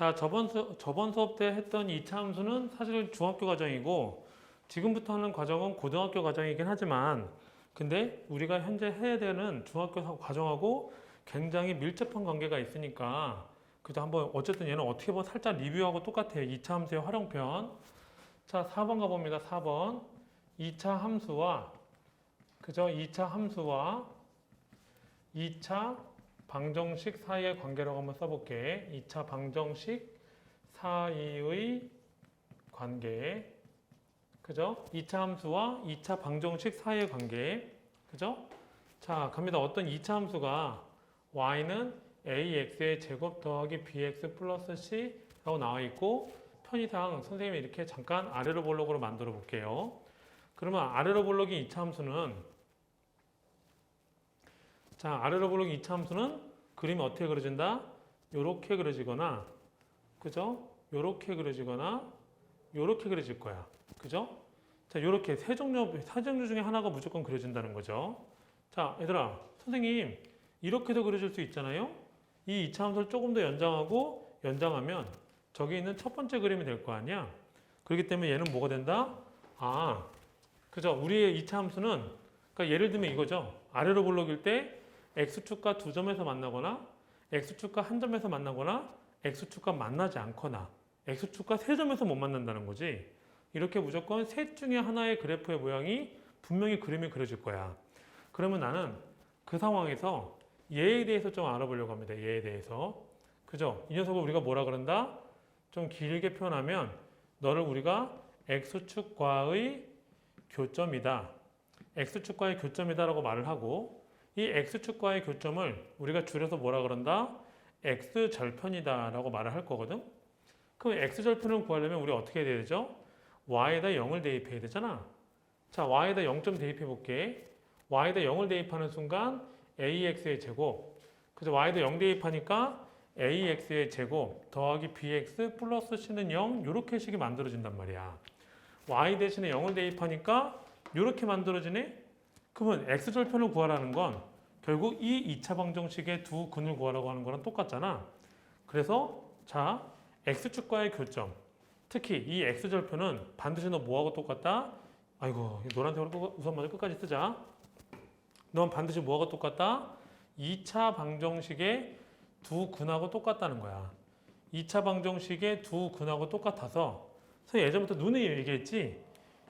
자, 저번, 수, 저번 수업 때 했던 2차 함수는 사실 중학교 과정이고 지금부터 하는 과정은 고등학교 과정이긴 하지만 근데 우리가 현재 해야 되는 중학교 과정하고 굉장히 밀접한 관계가 있으니까 그죠 한번 어쨌든 얘는 어떻게 보면 살짝 리뷰하고 똑같아요. 2차 함수의 활용편. 자, 4번 가봅니다. 4번. 2차 함수와 그죠? 2차 함수와 2차 방정식 사이의 관계라고 한번 써볼게. 2차 방정식 사이의 관계. 그죠? 2차 함수와 2차 방정식 사이의 관계. 그죠? 자, 갑니다. 어떤 2차 함수가 y는 ax의 제곱 더하기 bx 플러스 c라고 나와 있고 편의상 선생님이 이렇게 잠깐 아래로 볼록으로 만들어 볼게요. 그러면 아래로 볼록이 2차 함수는 자, 아래로 볼록이 2차 함수는 그림이 어떻게 그려진다? 요렇게 그려지거나 그죠? 요렇게 그려지거나 요렇게 그려질 거야. 그죠? 자, 요렇게 세 종류 세 종류 중에 하나가 무조건 그려진다는 거죠. 자, 얘들아. 선생님, 이렇게도 그려질 수 있잖아요. 이 2차 함수를 조금 더 연장하고 연장하면 저기 있는 첫 번째 그림이 될 거 아니야. 그렇기 때문에 얘는 뭐가 된다? 아, 그죠? 우리의 2차 함수는 그러니까 예를 들면 이거죠. 아래로 볼록일 때 x축과 두 점에서 만나거나 x축과 한 점에서 만나거나 x축과 만나지 않거나 x축과 세 점에서 못 만난다는 거지. 이렇게 무조건 셋 중에 하나의 그래프의 모양이 분명히 그림이 그려질 거야. 그러면 나는 그 상황에서 얘에 대해서 좀 알아보려고 합니다. 얘에 대해서. 그죠? 이 녀석을 우리가 뭐라 그런다? 좀 길게 표현하면 너를 우리가 x축과의 교점이다. x축과의 교점이다라고 말을 하고 이 x축과의 교점을 우리가 줄여서 뭐라 그런다? x절편이다 라고 말을 할 거거든. 그럼 x절편을 구하려면 우리 어떻게 해야 되죠? y에다 0을 대입해야 되잖아. 자, y에다 0점 대입해 볼게. y에다 0을 대입하는 순간 ax의 제곱. 그래서 y에다 0 대입하니까 ax의 제곱 더하기 bx 플러스 c는 0 이렇게 식이 만들어진단 말이야. y 대신에 0을 대입하니까 이렇게 만들어지네. 그러면 x절편을 구하라는 건 결국 이 2차 방정식의 두 근을 구하라고 하는 거랑 똑같잖아. 그래서 자 x축과의 교점 특히 이 x절편은 반드시 너 뭐하고 똑같다? 아이고 이 노란색으로 우선 먼저 끝까지 쓰자. 넌 반드시 뭐하고 똑같다? 2차 방정식의 두 근하고 똑같다는 거야. 2차 방정식의 두 근하고 똑같아서 예전부터 눈에 얘기했지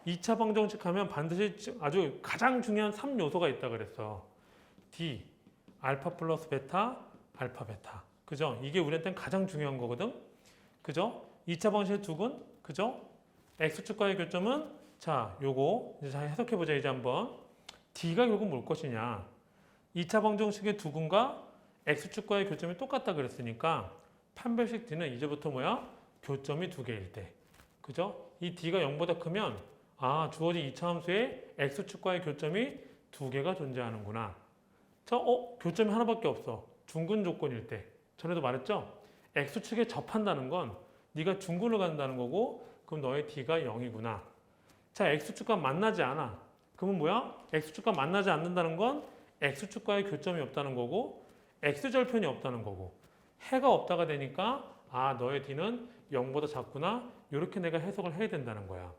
2차 방정식 하면 반드시 아주 가장 중요한 3요소가 있다 그랬어. D, 알파 플러스 베타, 알파 베타. 그죠? 이게 우리한테는 가장 중요한 거거든. 그죠? 2차 방정식의 두 근, 그죠? x축과의 교점은 자, 요거 이제 잘 해석해 보자 이제 한번. D가 결국 뭘 것이냐? 2차 방정식의 두 근과 x축과의 교점이 똑같다 그랬으니까 판별식 D는 이제부터 뭐야? 교점이 두 개일 때. 그죠? 이 D가 0보다 크면 아, 주어진 2차 함수에 x축과의 교점이 두 개가 존재하는구나. 자, 어, 교점이 하나밖에 없어. 중근 조건일 때. 전에도 말했죠? x축에 접한다는 건 네가 중근을 간다는 거고 그럼 너의 d가 0이구나. 자, x축과 만나지 않아. 그러면 뭐야? x축과 만나지 않는다는 건 x축과의 교점이 없다는 거고 x절편이 없다는 거고 해가 없다가 되니까 아, 너의 d는 0보다 작구나. 이렇게 내가 해석을 해야 된다는 거야.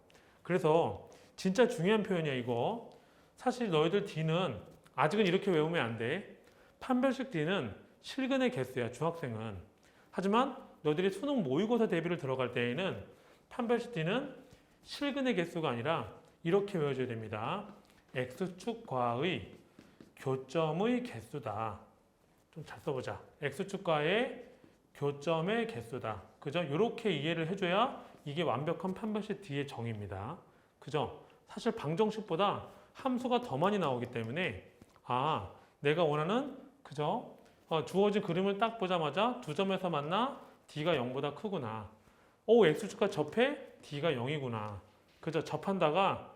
그래서 진짜 중요한 표현이야 이거. 사실 너희들 D는 아직은 이렇게 외우면 안 돼. 판별식 D는 실근의 개수야 중학생은. 하지만 너희들이 수능 모의고사 대비를 들어갈 때에는 판별식 D는 실근의 개수가 아니라 이렇게 외워줘야 됩니다. X축과의 교점의 개수다. 좀 잘 써보자. X축과의 교점의 개수다. 그죠? 이렇게 이해를 해줘야 이게 완벽한 판별식 D의 정의입니다. 그죠? 사실 방정식보다 함수가 더 많이 나오기 때문에 아 내가 원하는 그죠? 어, 주어진 그림을 딱 보자마자 두 점에서 만나 D가 0보다 크구나. 오 X축과 접해 D가 0이구나. 그죠? 접한다가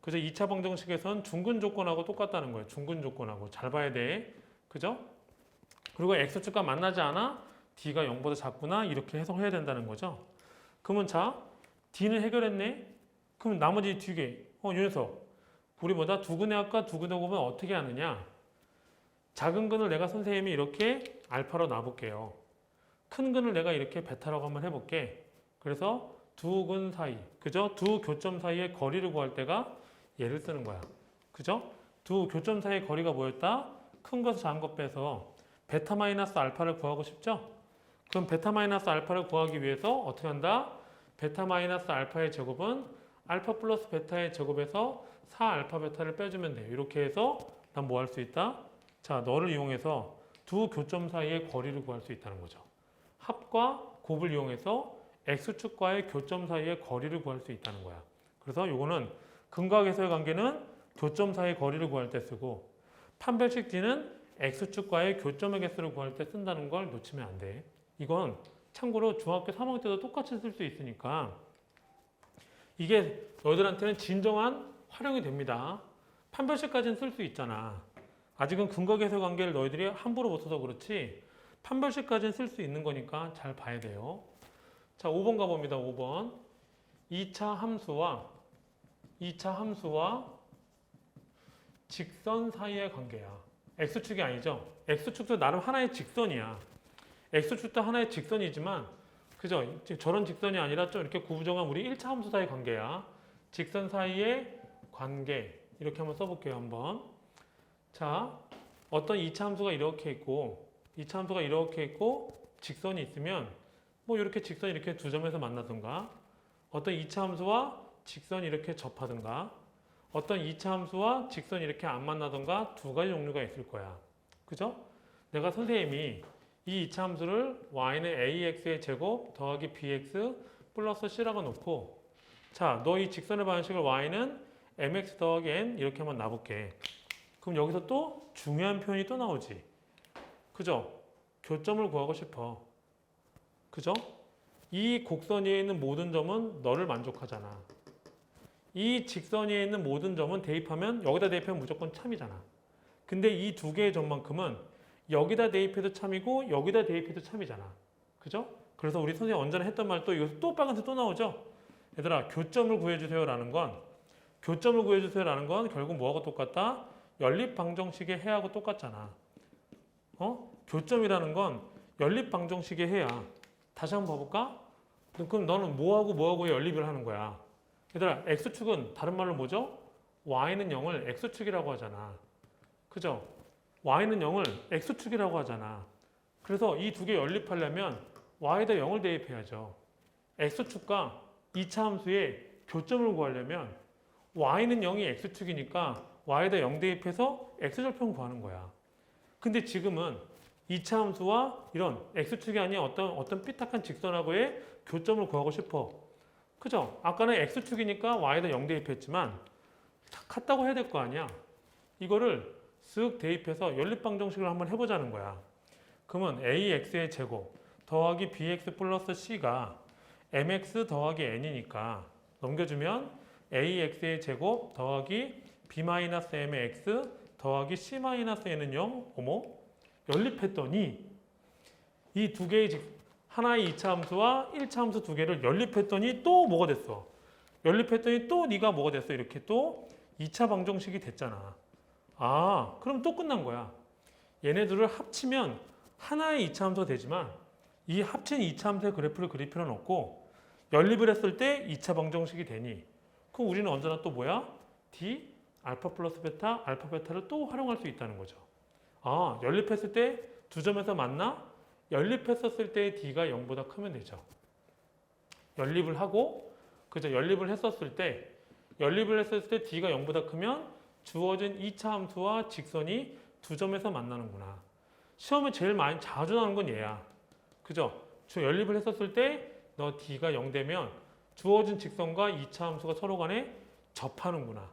그죠? 2차 방정식에선 중근 조건하고 똑같다는 거예요. 중근 조건하고 잘 봐야 돼. 그죠? 그리고 X축과 만나지 않아 D가 0보다 작구나 이렇게 해석해야 된다는 거죠. 그러면 자, D는 해결했네? 그럼 나머지 두 개, 어, 이 녀석. 우리 뭐다? 두근의 합과 두근의 곱은 어떻게 하느냐? 작은 근을 내가 선생님이 이렇게 알파로 놔볼게요. 큰 근을 내가 이렇게 베타라고 한번 해볼게. 그래서 두 근 사이, 그죠? 두 교점 사이의 거리를 구할 때가 얘를 쓰는 거야. 그죠? 두 교점 사이의 거리가 뭐였다? 큰 것을 작은 것 빼서 베타 마이너스 알파를 구하고 싶죠? 그럼 베타 마이너스 알파를 구하기 위해서 어떻게 한다? 베타 마이너스 알파의 제곱은 알파 플러스 베타의 제곱에서 4 알파 베타를 빼주면 돼요. 이렇게 해서 난 뭐 할 수 있다? 자, 너를 이용해서 두 교점 사이의 거리를 구할 수 있다는 거죠. 합과 곱을 이용해서 x축과의 교점 사이의 거리를 구할 수 있다는 거야. 그래서 요거는 근각에서의 관계는 교점 사이의 거리를 구할 때 쓰고 판별식 d는 x축과의 교점의 개수를 구할 때 쓴다는 걸 놓치면 안 돼. 이건 참고로 중학교 3학년 때도 똑같이 쓸 수 있으니까 이게 너희들한테는 진정한 활용이 됩니다. 판별식까지는 쓸 수 있잖아. 아직은 근거계수 관계를 너희들이 함부로 못 써서 그렇지 판별식까지는 쓸 수 있는 거니까 잘 봐야 돼요. 자, 5번 가봅니다. 5번. 2차 함수와 2차 함수와 직선 사이의 관계야. x축이 아니죠. x축도 나름 하나의 직선이야. X축도 하나의 직선이지만 그죠? 저런 직선이 아니라 좀 이렇게 구부정한 우리 1차 함수 사이의 관계야. 직선 사이의 관계 이렇게 한번 써볼게요. 한번. 자, 어떤 2차 함수가 이렇게 있고 2차 함수가 이렇게 있고 직선이 있으면 뭐 이렇게 직선이 이렇게 두 점에서 만나든가 어떤 2차 함수와 직선이 이렇게 접하든가 어떤 2차 함수와 직선이 이렇게 안 만나든가 두 가지 종류가 있을 거야. 그죠? 내가 선생님이 이 2차 함수를 y는 ax의 제곱 더하기 bx 플러스 c라고 놓고 자, 너 이 직선의 방식을 y는 mx 더하기 n 이렇게 한번 놔볼게. 그럼 여기서 또 중요한 표현이 또 나오지. 그죠? 교점을 구하고 싶어. 그죠? 이 곡선 위에 있는 모든 점은 너를 만족하잖아. 이 직선 위에 있는 모든 점은 대입하면 여기다 대입하면 무조건 참이잖아. 근데 이 두 개의 점만큼은 여기다 대입해도 참이고 여기다 대입해도 참이잖아. 그죠? 그래서 우리 선생님 언제나 했던 말 또 이거 또 빨간색 또 나오죠? 얘들아 교점을 구해주세요라는 건 교점을 구해주세요라는 건 결국 뭐하고 똑같다? 연립 방정식의 해하고 똑같잖아. 어? 교점이라는 건 연립 방정식의 해야. 다시 한번 봐볼까? 그럼 너는 뭐하고 뭐하고 연립을 하는 거야. 얘들아, x축은 다른 말로 뭐죠? y는 0을 x축이라고 하잖아. 그죠? Y는 0을 x축이라고 하잖아. 그래서 이 두 개 연립하려면 y에다 0을 대입해야죠. x축과 2차 함수의 교점을 구하려면 y는 0이 x축이니까 y에다 0 대입해서 x절편 구하는 거야. 근데 지금은 2차 함수와 이런 x축이 아닌 어떤 어떤 삐딱한 직선하고의 교점을 구하고 싶어. 그죠? 아까는 x축이니까 y에다 0 대입했지만 다 같다고 해야 될 거 아니야. 이거를 쓱 대입해서 연립방정식을 한번 해보자는 거야. 그러면 ax의 제곱 더하기 bx 플러스 c가 mx 더하기 n이니까 넘겨주면 ax의 제곱 더하기 b-m의 x 더하기 c-n은 0 어머 연립했더니 이 두 개의 직 하나의 2차 함수와 1차 함수 두 개를 연립했더니 또 뭐가 됐어? 연립했더니 또 네가 뭐가 됐어? 이렇게 또 2차 방정식이 됐잖아 아 그럼 또 끝난 거야 얘네들을 합치면 하나의 2차 함수가 되지만 이 합친 2차 함수의 그래프를 그릴 필요는 없고 연립을 했을 때 2차 방정식이 되니 그럼 우리는 언제나 또 뭐야? d 알파 플러스 베타, 알파 베타를 또 활용할 수 있다는 거죠. 아, 연립했을 때 두 점에서 만나? 연립했었을 때 d가 0보다 크면 되죠. 연립을 하고 그죠? 연립을 했었을 때 연립을 했을 때 d가 0보다 크면 주어진 2차 함수와 직선이 두 점에서 만나는구나. 시험에 제일 많이 자주 나오는 건 얘야. 그죠? 저 연립을 했었을 때 너 d가 0 되면 주어진 직선과 2차 함수가 서로 간에 접하는구나.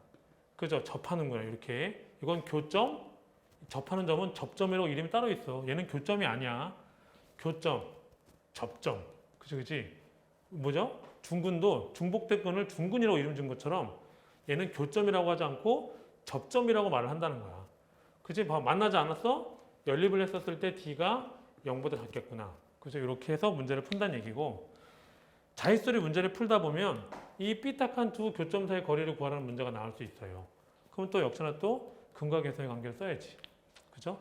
그죠? 접하는구나. 이렇게. 이건 교점. 접하는 점은 접점이라고 이름이 따로 있어. 얘는 교점이 아니야. 교점, 접점. 그지, 그지? 뭐죠? 중근도 중복대근을 중근이라고 이름 준 것처럼 얘는 교점이라고 하지 않고 접점이라고 말을 한다는 거야. 봐, 만나지 않았어? 연립을 했었을 때 D가 0보다 작겠구나. 그죠? 이렇게 해서 문제를 푼다는 얘기고 자릿수리 문제를 풀다 보면 이 삐딱한 두 교점 사이 거리를 구하라는 문제가 나올 수 있어요. 그럼 또 역시나 또 계수의 관계를 써야지. 그죠?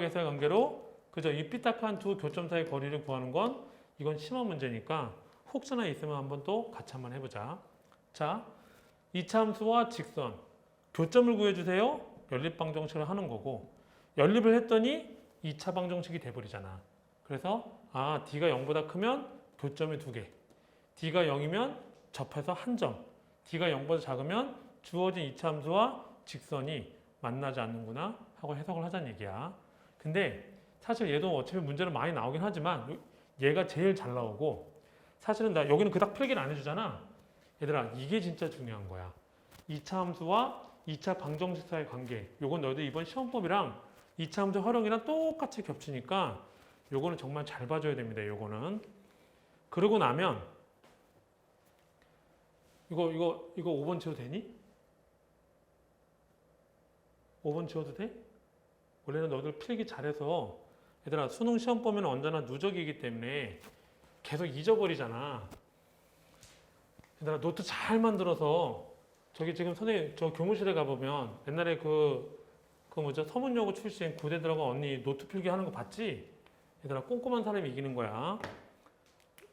계수의 관계로 그죠? 이 삐딱한 두 교점 사이 거리를 구하는 건 이건 심화 문제니까 혹시나 있으면 한번 또 같이 한번 해보자. 자, 이차함수와 직선 교점을 구해주세요. 연립방정식을 하는 거고 연립을 했더니 2차 방정식이 돼버리잖아. 그래서 아 d가 0보다 크면 교점이 두 개, d가 0이면 접해서 한 점, d가 0보다 작으면 주어진 2차 함수와 직선이 만나지 않는구나 하고 해석을 하자는 얘기야. 근데 사실 얘도 어차피 문제는 많이 나오긴 하지만 얘가 제일 잘 나오고 사실은 나 여기는 그닥 필기를 안 해주잖아. 얘들아 이게 진짜 중요한 거야. 2차 함수와 2차 방정식 사이의 관계. 요건 너희들 이번 시험법이랑 2차 함수 활용이랑 똑같이 겹치니까 요거는 정말 잘 봐줘야 됩니다. 요거는. 그러고 나면 이거 이거 이거 5번 지워도 되니? 5번 지워도 돼? 원래는 너희들 필기 잘해서 얘들아 수능 시험 보면 언제나 누적이기 때문에 계속 잊어버리잖아. 얘들아 노트 잘 만들어서 저기 지금 선생님 저 교무실에 가보면 옛날에 그, 그 뭐죠 서문여고 출신 구대들하고 언니 노트 필기 하는 거 봤지? 얘들아 꼼꼼한 사람이 이기는 거야.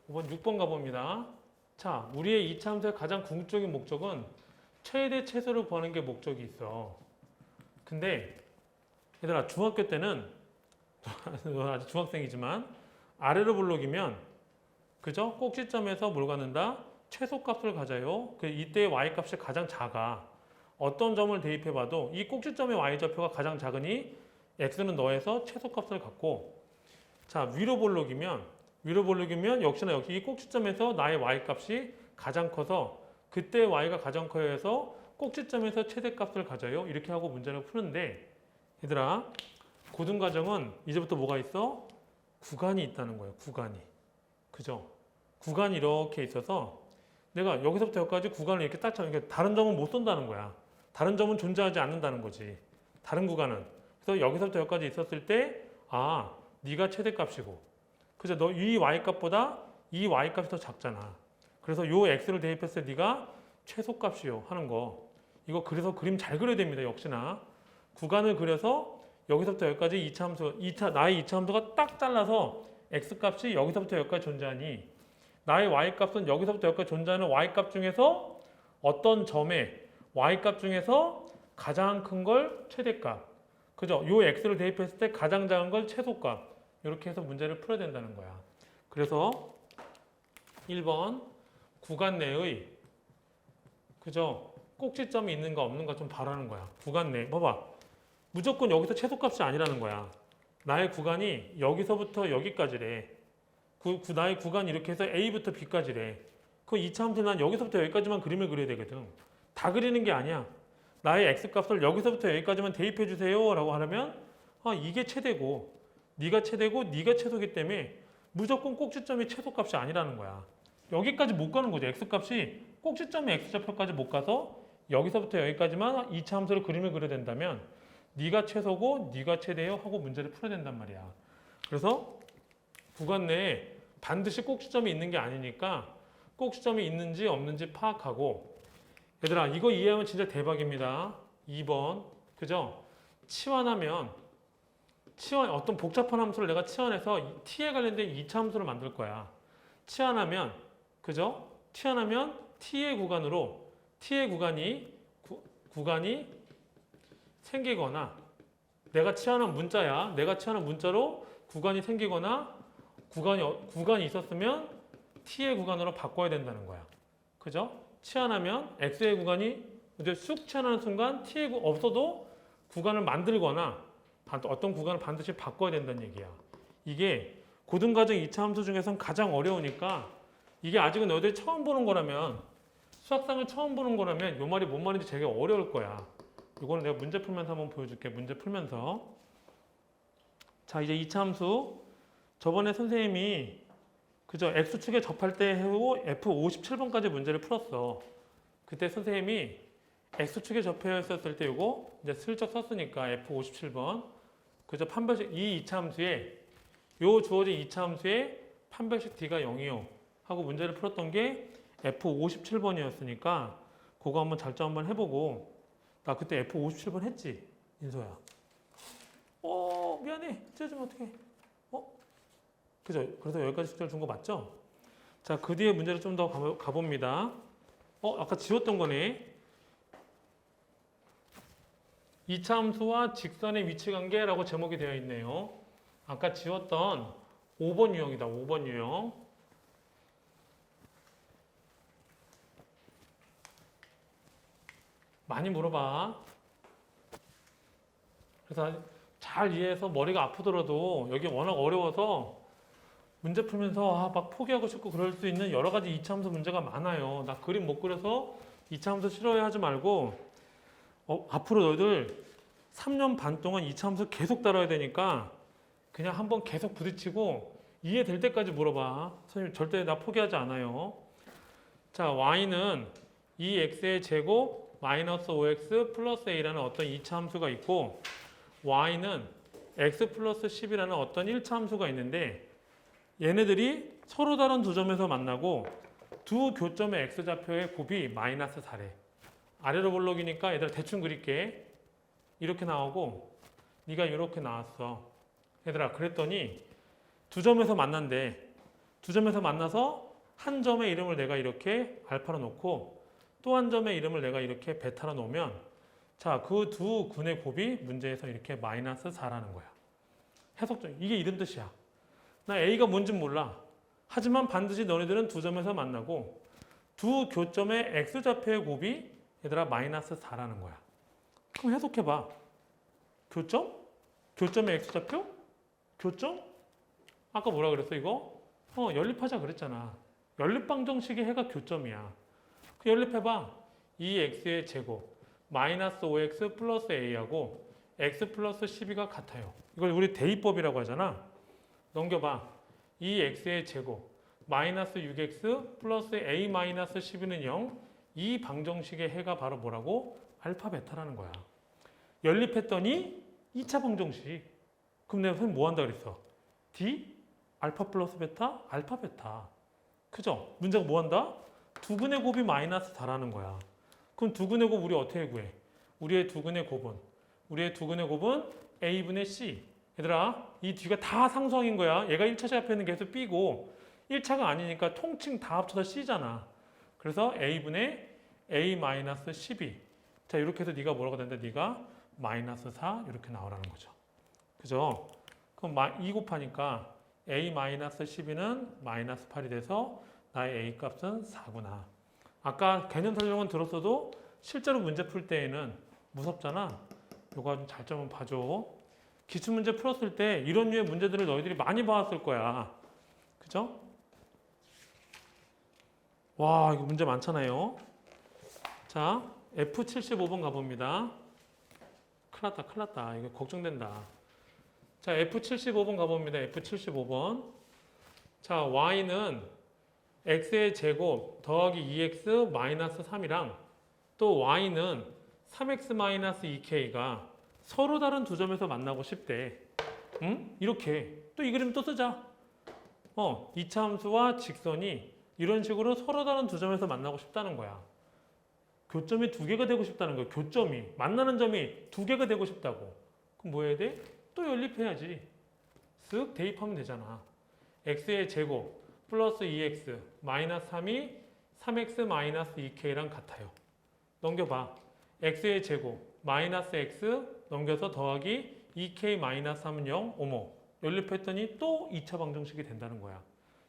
5번 6번 가봅니다. 자, 우리의 이차함수의 가장 궁극적인 목적은 최대 최소를 구하는 게 목적이 있어. 근데 얘들아 중학교 때는 너 아직 중학생이지만 아래로 블록이면 그죠? 꼭지점에서 뭘 갖는다? 최소값을 가져요. 그 이때의 y 값이 가장 작아. 어떤 점을 대입해봐도 이 꼭지점의 y 좌표가 가장 작으니 x는 너에서 최소값을 갖고 자 위로 볼록이면 위로 볼록이면 역시나 여기 이 꼭지점에서 나의 y 값이 가장 커서 그때 y가 가장 커야 해서 꼭지점에서 최대값을 가져요. 이렇게 하고 문제를 푸는데 얘들아 고등과정은 이제부터 뭐가 있어? 구간이 있다는 거예요. 구간이. 그죠? 구간이 이렇게 있어서 내가 여기서부터 여기까지 구간을 이렇게 딱 잡으니까 다른 점은 못 쏜다는 거야. 다른 점은 존재하지 않는다는 거지. 다른 구간은. 그래서 여기서부터 여기까지 있었을 때, 아, 네가 최대값이고. 그죠? 너이 y값보다 이 y값이 더 작잖아. 그래서 요 x를 대입했을 때 네가 최소값이요 하는 거. 이거 그래서 그림 잘 그려야 됩니다. 역시나. 구간을 그려서 여기서부터 여기까지 2차 함수, 2차, 나의 2차 함수가 딱 잘라서 x값이 여기서부터 여기까지 존재하니 나의 y값은 여기서부터 여기까지 존재하는 y값 중에서 어떤 점에 y값 중에서 가장 큰 걸 최대값. 그죠? 요 x를 대입했을 때 가장 작은 걸 최소값. 이렇게 해서 문제를 풀어야 된다는 거야. 그래서 1번 구간 내의 그죠? 꼭지점이 있는가 없는가 좀 바라는 거야. 구간 내. 봐봐. 무조건 여기서 최소값이 아니라는 거야. 나의 구간이 여기서부터 여기까지래. 구, 구- 나의 구간이 이렇게 해서 A부터 B까지래. 그 2차 함수 난 여기서부터 여기까지만 그림을 그려야 되거든. 다 그리는 게 아니야. 나의 X값을 여기서부터 여기까지만 대입해 주세요 라고 하려면 아, 이게 최대고 네가 최대고 네가 최소기 때문에 무조건 꼭지점이 최소값이 아니라는 거야. 여기까지 못 가는 거지. X값이 꼭지점의 X좌표까지 못 가서 여기서부터 여기까지만 2차 함수를 그림을 그려야 된다면 네가 최소고 네가 최대요 하고 문제를 풀어야 된단 말이야. 그래서 구간 내에 반드시 꼭지점이 있는 게 아니니까 꼭지점이 있는지 없는지 파악하고 얘들아 이거 이해하면 진짜 대박입니다. 2번 그죠? 치환하면 치환 어떤 복잡한 함수를 내가 치환해서 이- t에 관련된 2차 함수를 만들 거야. 치환하면 그죠? 치환하면 t의 구간으로 t의 구간이 구, 구간이 생기거나 내가 치환한 문자야. 내가 치환한 문자로 구간이 생기거나 구간이 어- 구간이 있었으면 t의 구간으로 바꿔야 된다는 거야. 그죠? 치환하면 x의 구간이 이제 쑥 치환하는 순간 t의 구 없어도 구간을 만들거나 반- 어떤 구간을 반드시 바꿔야 된다는 얘기야. 이게 고등과정 2차 함수 중에선 가장 어려우니까 이게 아직은 너희들이 처음 보는 거라면 수학상을 처음 보는 거라면 요 말이 뭔 말인지 되게 어려울 거야. 이거는 내가 문제 풀면서 한번 보여줄게. 문제 풀면서. 자, 이제 2차 함수. 저번에 선생님이 그죠? X축에 접할 때 해고 F57번까지 문제를 풀었어. 그때 선생님이 X축에 접해 있었을 때 이거 이제 슬쩍 썼으니까 F57번. 그죠? 판별식 이 2차 함수에 요 주어진 2차 함수에 판별식 D가 0이요. 하고 문제를 풀었던 게 F57번이었으니까 그거 한번 잘점 한번 해보고 나 그때 F57번 했지 인소야 어 미안해 찢어주면 어떡해 어? 그죠? 그래서 여기까지 숙제를 준 거 맞죠? 자, 그 뒤에 문제를 좀 더 가봅니다. 어, 아까 지웠던 거네. 이차 함수와 직선의 위치 관계라고 제목이 되어 있네요. 아까 지웠던 5번 유형이다. 5번 유형. 많이 물어봐. 그래서 잘 이해해서 머리가 아프더라도 여기 워낙 어려워서 문제 풀면서 아, 막 포기하고 싶고 그럴 수 있는 여러 가지 이차함수 문제가 많아요. 나 그림 못 그려서 이차함수 싫어해 하지 말고 어, 앞으로 너희들 3년 반 동안 이차함수 계속 다뤄야 되니까 그냥 한번 계속 부딪히고 이해될 때까지 물어봐. 선생님 절대 나 포기하지 않아요. 자, y는 2x의 제곱 마이너스 5x 플러스 a라는 어떤 이차 함수가 있고 y는 x 플러스 10이라는 어떤 1차 함수가 있는데 얘네들이 서로 다른 두 점에서 만나고 두 교점의 x좌표의 곱이 마이너스 4래. 아래로 볼록이니까 얘들아 대충 그릴게. 이렇게 나오고 네가 이렇게 나왔어. 얘들아 그랬더니 두 점에서 만난대. 두 점에서 만나서 한 점의 이름을 내가 이렇게 알파로 놓고 또 한 점의 이름을 내가 이렇게 베타로 놓으면 자, 그 두 군의 곱이 문제에서 이렇게 마이너스 4라는 거야. 해석적 이게 이런 뜻이야. 나 A가 뭔진 몰라. 하지만 반드시 너네들은 두 점에서 만나고 두 교점의 X좌표의 곱이 얘들아 마이너스 4라는 거야. 그럼 해석해봐. 교점? 교점의 X좌표? 교점? 아까 뭐라 그랬어 이거? 어 연립하자 그랬잖아. 연립방정식의 해가 교점이야. 그 연립해봐. 2X의 제곱 마이너스 5X 플러스 A하고 X 플러스 12가 같아요. 이걸 우리 대입법이라고 하잖아. 넘겨봐. 2x의 제곱 마이너스 6x 플러스 a 마이너스 12는 0. 이 방정식의 해가 바로 뭐라고? 알파 베타라는 거야. 연립했더니 2차 방정식. 그럼 내가 선생님 뭐 한다 그랬어? d 알파 플러스 베타 알파 베타. 그죠? 문제가 뭐 한다? 두근의 곱이 마이너스 4라는 거야. 그럼 두근의 곱 우리 어떻게 구해? 우리의 두근의 곱은 우리의 두근의 곱은 a분의 c 얘들아, 이 뒤가 다 상수항인 거야. 얘가 1차 좌표는 계속 B고 1차가 아니니까 통칭 다 합쳐서 C잖아. 그래서 A분의 A-12. 자, 이렇게 해서 네가 뭐라고 된다? 네가 마이너스 4 이렇게 나오라는 거죠. 그죠? 그럼 2 곱하니까 A-12는 마이너스 8이 돼서 나의 A 값은 4구나. 아까 개념 설명은 들었어도 실제로 문제 풀 때에는 무섭잖아. 요거 좀 잘 좀 봐줘. 기출문제 풀었을 때 이런 류의 문제들을 너희들이 많이 봐왔을 거야. 그죠? 와, 이거 문제 많잖아요. 자, F75번 가봅니다. 큰일 났다, 큰일 났다. 이거 걱정된다. 자, F75번 가봅니다. F75번. 자, Y는 X의 제곱 더하기 2X 마이너스 3이랑 또 Y는 3X 마이너스 2K가 서로 다른 두 점에서 만나고 싶대. 응? 이렇게. 또 이 그림 또 쓰자. 어, 이차 함수와 직선이 이런 식으로 서로 다른 두 점에서 만나고 싶다는 거야. 교점이 두 개가 되고 싶다는 거야. 교점이. 만나는 점이 두 개가 되고 싶다고. 그럼 뭐 해야 돼? 또 연립해야지. 쓱 대입하면 되잖아. x의 제곱 플러스 2x 마이너스 3이 3x 마이너스 2k랑 같아요. 넘겨봐. x의 제곱 마이너스 x 넘겨서 더하기 2k 마이너스 3은 0, 어머 연립했더니 또 2차 방정식이 된다는 거야.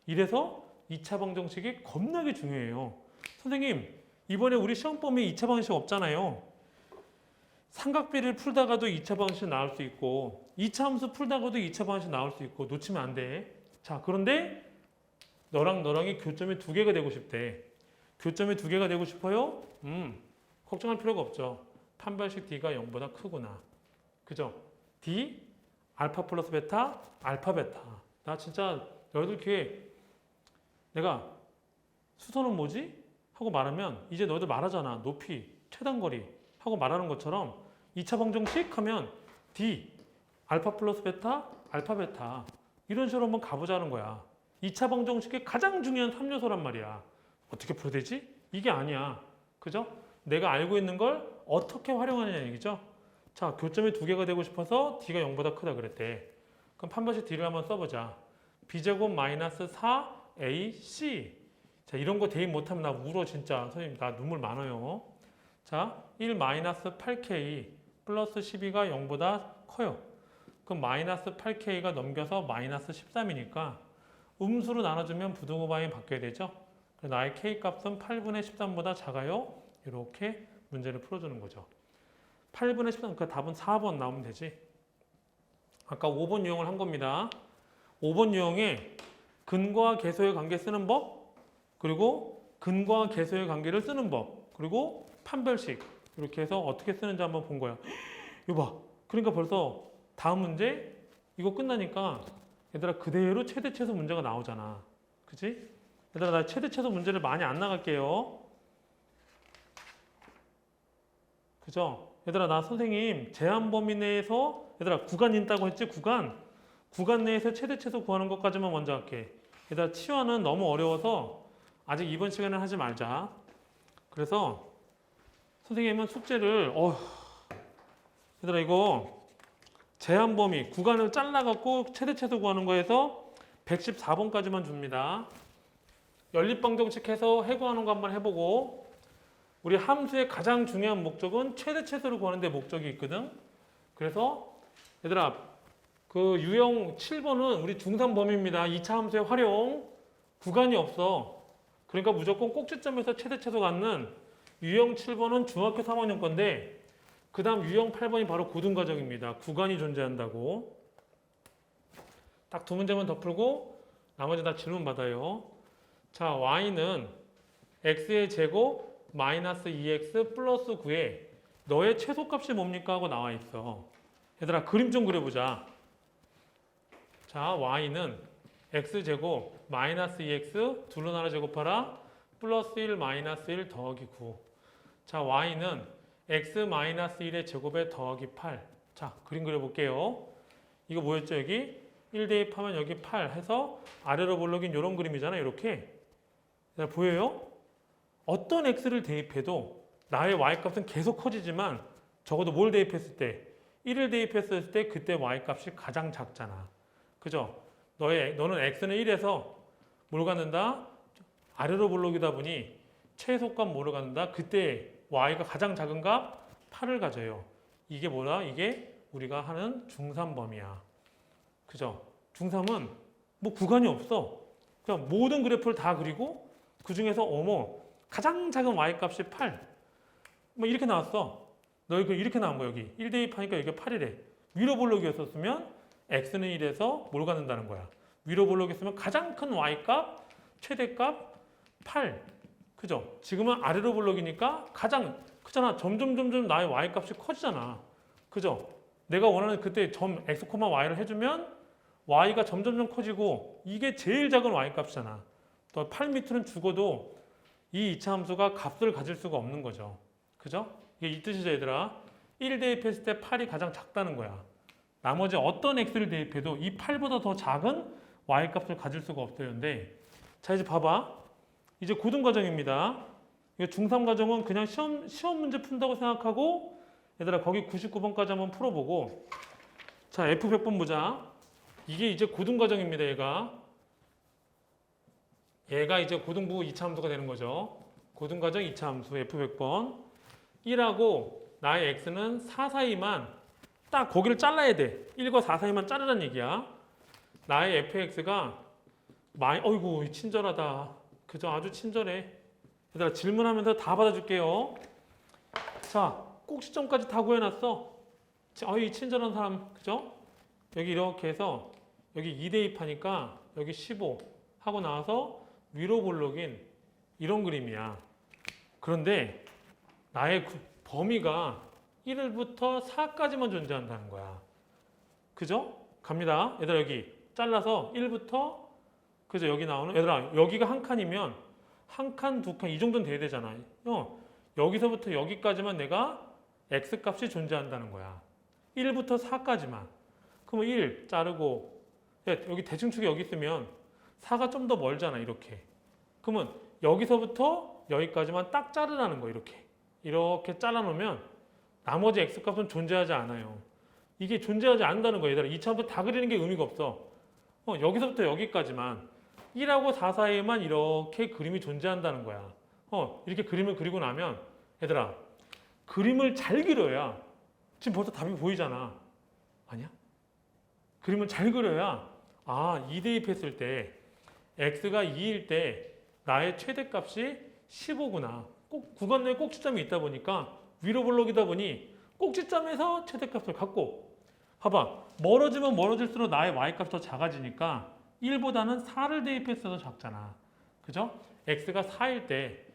이래서 2차 방정식이 겁나게 중요해요. 선생님 이번에 우리 시험 범위 2차 방정식 없잖아요. 삼각비를 풀다가도 2차 방정식 나올 수 있고 2차 함수 풀다가도 2차 방정식 나올 수 있고 놓치면 안 돼. 자 그런데 너랑 너랑이 교점이 두 개가 되고 싶대. 교점이 두 개가 되고 싶어요? 음 걱정할 필요가 없죠. 판별식 D가 0보다 크구나. 그죠? D 알파 플러스 베타 알파 베타. 나 진짜 너희들 귀에 내가 수소는 뭐지? 하고 말하면 이제 너희들 말하잖아. 높이, 최단거리 하고 말하는 것처럼 2차 방정식 하면 D 알파 플러스 베타 알파 베타 이런 식으로 한번 가보자는 거야. 2차 방정식의 가장 중요한 3요소란 말이야. 어떻게 풀어야 되지? 이게 아니야. 그죠? 내가 알고 있는 걸 어떻게 활용하느냐 얘기죠. 자, 교점이 두 개가 되고 싶어서 D가 0보다 크다 그랬대. 그럼 판별식 D를 한번 써보자. B제곱 마이너스 4AC. 자, 이런 거 대입 못하면 나 울어, 진짜. 선생님, 나 눈물 많아요. 자, 1 마이너스 8K 플러스 12가 0보다 커요. 그럼 마이너스 8K가 넘겨서 마이너스 13이니까 음수로 나눠주면 부등호방이 바뀌어야 되죠. 그래서 나의 K 값은 8분의 13보다 작아요. 이렇게 문제를 풀어주는 거죠. 8분의 13, 그 답은 4번 나오면 되지. 아까 5번 유형을 한 겁니다. 5번 유형에 근과 계소의 관계 쓰는 법, 그리고 근과 계소의 관계를 쓰는 법, 그리고 판별식 이렇게 해서 어떻게 쓰는지 한번 본 거야. 이거 봐. 그러니까 벌써 다음 문제 이거 끝나니까 얘들아 그대로 최대 최소 문제가 나오잖아. 그치? 얘들아 나 최대 최소 문제를 많이 안 나갈게요. 그죠? 얘들아 나 선생님 제한 범위 내에서 얘들아 구간 있다고 했지 구간 구간 내에서 최대 최소 구하는 것까지만 먼저 할게. 얘들아 치환은 너무 어려워서 아직 이번 시간에 하지 말자. 그래서 선생님은 숙제를 어 얘들아 이거 제한 범위 구간을 잘라갖고 최대 최소 구하는 거에서 114번까지만 줍니다. 연립방정식 해서 해구하는 거 한번 해보고 우리 함수의 가장 중요한 목적은 최대 최소를 구하는 데 목적이 있거든. 그래서 얘들아 그 유형 7번은 우리 중산 범위입니다. 2차 함수의 활용 구간이 없어. 그러니까 무조건 꼭지점에서 최대 최소 갖는 유형 7번은 중학교 3학년 건데 그 다음 유형 8번이 바로 고등과정입니다. 구간이 존재한다고. 딱 두 문제만 더 풀고 나머지 다 질문 받아요. 자, y는 x의 제곱 마이너스 2x 플러스 9에 너의 최소값이 뭡니까 하고 나와 있어. 얘들아 그림 좀 그려보자. 자, y는 x제곱 마이너스 2x 둘로 나눠 제곱하라 플러스 1 마이너스 1 더하기 9. 자, y는 x 마이너스 1의 제곱에 더하기 8. 자, 그림 그려볼게요. 이거 뭐였죠, 여기? 1 대입하면 여기 8 해서 아래로 볼록인 이런 그림이잖아요, 이렇게. 자, 보여요? 어떤 x를 대입해도 나의 y값은 계속 커지지만 적어도 뭘 대입했을 때 1을 대입했을 때 그때 y값이 가장 작잖아. 그죠? 너의 너는 x는 1에서 뭘 갖는다? 아래로 볼록이다 보니 최소값 뭐를 갖는다? 그때 y가 가장 작은 값 8을 가져요. 이게 뭐다? 이게 우리가 하는 중삼범위야. 그죠? 중삼은 뭐 구간이 없어. 그냥 모든 그래프를 다 그리고 그 중에서 어머 가장 작은 y 값이 8. 뭐 이렇게 나왔어. 너 이거 이렇게 나온 거야 여기. 1 대입하니까 이게 8이래. 위로 볼록이었었으면 x는 1에서 뭘 갖는다는 거야. 위로 볼록이었으면 가장 큰 y 값 최대값 8. 그죠? 지금은 아래로 볼록이니까 가장 크잖아. 점점 점점 나의 y 값이 커지잖아. 그죠? 내가 원하는 그때 점 x, y를 해주면 y가 점점점 커지고 이게 제일 작은 y 값이잖아. 또 8m는 죽어도 이 2차 함수가 값을 가질 수가 없는 거죠. 그죠? 이게 이 뜻이죠, 얘들아. 1 대입했을 때 8이 가장 작다는 거야. 나머지 어떤 x를 대입해도 이 8보다 더 작은 y 값을 가질 수가 없다는데 자, 이제 봐봐. 이제 고등 과정입니다. 이거 중3 과정은 그냥 시험, 시험 문제 푼다고 생각하고 얘들아 거기 99번까지 한번 풀어보고 자 F100번 보자. 이게 이제 고등 과정입니다. 얘가 얘가 이제 고등부 2차 함수가 되는 거죠. 고등과정 2차 함수 F100번 1하고 나의 x는 4 사이만 딱 거기를 잘라야 돼. 1과 4 사이만 자르란 얘기야. 나의 fx가 마이 어이구 친절하다. 그죠? 아주 친절해. 얘들아 질문하면서 다 받아줄게요. 자, 꼭지점까지 다 구해놨어. 자, 어이 친절한 사람, 그죠? 여기 이렇게 해서 여기 2 대입하니까 여기 15 하고 나와서 위로 볼록인 이런 그림이야. 그런데 나의 그 범위가 1부터 4까지만 존재한다는 거야. 그죠? 갑니다. 얘들아 여기 잘라서 1부터 그죠? 여기 나오는 얘들아 여기가 한 칸이면 한 칸, 두 칸 이 정도는 돼야 되잖아. 어, 여기서부터 여기까지만 내가 x 값이 존재한다는 거야. 1부터 4까지만. 그러면 1 자르고 야, 여기 대칭축이 여기 있으면 4가 좀 더 멀잖아. 이렇게. 그러면 여기서부터 여기까지만 딱 자르라는 거 이렇게. 이렇게 잘라놓으면 나머지 x 값은 존재하지 않아요. 이게 존재하지 않는다는 거예요. 얘들아. 이차함수 다 그리는 게 의미가 없어. 어, 여기서부터 여기까지만 1하고 4 사이에만 이렇게 그림이 존재한다는 거야. 어, 이렇게 그림을 그리고 나면 얘들아 그림을 잘 그려야 지금 벌써 답이 보이잖아. 아니야? 그림을 잘 그려야 아, 2 대입했을 때 x가 2일 때 나의 최대값이 15구나. 꼭 구간 내에 꼭지점이 있다 보니까 위로 블록이다 보니 꼭지점에서 최대값을 갖고 봐봐 멀어지면 멀어질수록 나의 y값이 더 작아지니까 1보다는 4를 대입했어도 작잖아. 그죠? x가 4일 때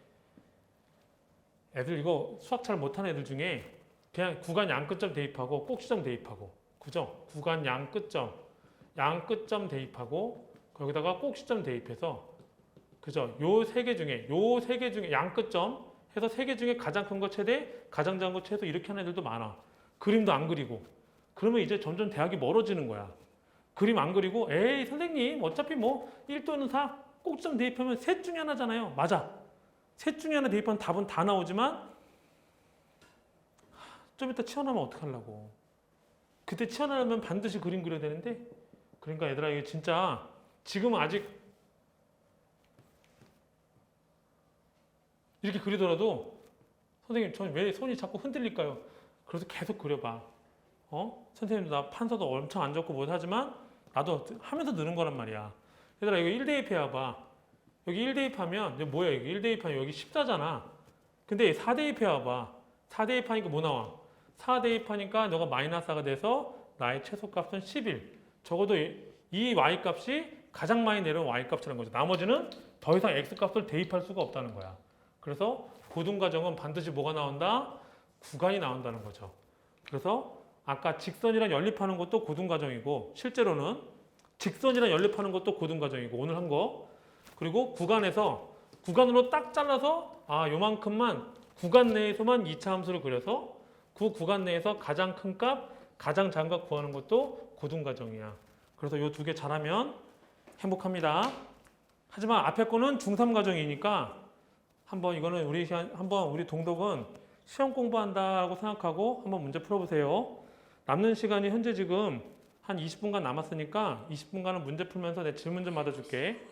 애들 이거 수학 잘 못하는 애들 중에 그냥 구간 양끝점 대입하고 꼭지점 대입하고 그죠? 구간 양끝점 양끝점 대입하고 거기다가 꼭지점 대입해서 그죠? 요 세 개 중에 요 세 개 중에 양끝점 해서 세 개 중에 가장 큰 거 최대, 가장 작은 거 최소 이렇게 하는 애들도 많아. 그림도 안 그리고. 그러면 이제 점점 대학이 멀어지는 거야. 그림 안 그리고 에이 선생님 어차피 뭐 1또는 4 꼭지점 대입하면 셋 중에 하나잖아요. 맞아. 셋 중에 하나 대입하면 답은 다 나오지만 좀 이따 치워나면 어떡하려고. 그때 치워나면 반드시 그림 그려야 되는데 그러니까 얘들아 이게 진짜 지금은 아직 이렇게 그리더라도 선생님 저는 왜 손이 자꾸 흔들릴까요? 그래서 계속 그려봐. 어? 선생님도 나 판서도 엄청 안 좋고 못하지만 나도 하면서 느는 거란 말이야. 얘들아 이거 1대입 해와봐. 여기 1대입 하면 뭐야 이게 1대입 하면 여기 14잖아. 근데 4대입 해와봐. 4대입 하니까 뭐 나와? 4대입 하니까 너가 마이너스 4가 돼서 나의 최소값은 11. 적어도 이- 이 y값이 가장 많이 내려온 y값이라는 거죠. 나머지는 더 이상 x값을 대입할 수가 없다는 거야. 그래서 고등과정은 반드시 뭐가 나온다? 구간이 나온다는 거죠. 그래서 아까 직선이랑 연립하는 것도 고등과정이고 실제로는 직선이랑 연립하는 것도 고등과정이고 오늘 한 거. 그리고 구간에서 구간으로 딱 잘라서 아 요만큼만 구간 내에서만 이차 함수를 그려서 그 구간 내에서 가장 큰 값, 가장 작은 값 구하는 것도 고등과정이야. 그래서 요 두 개 잘하면 행복합니다. 하지만 앞에 거는 중3 과정이니까 한번 이거는 우리 한번 우리 동독은 시험 공부한다고 생각하고 한번 문제 풀어보세요. 남는 시간이 현재 지금 한 20분간 남았으니까 20분간은 문제 풀면서 내 질문 좀 받아줄게.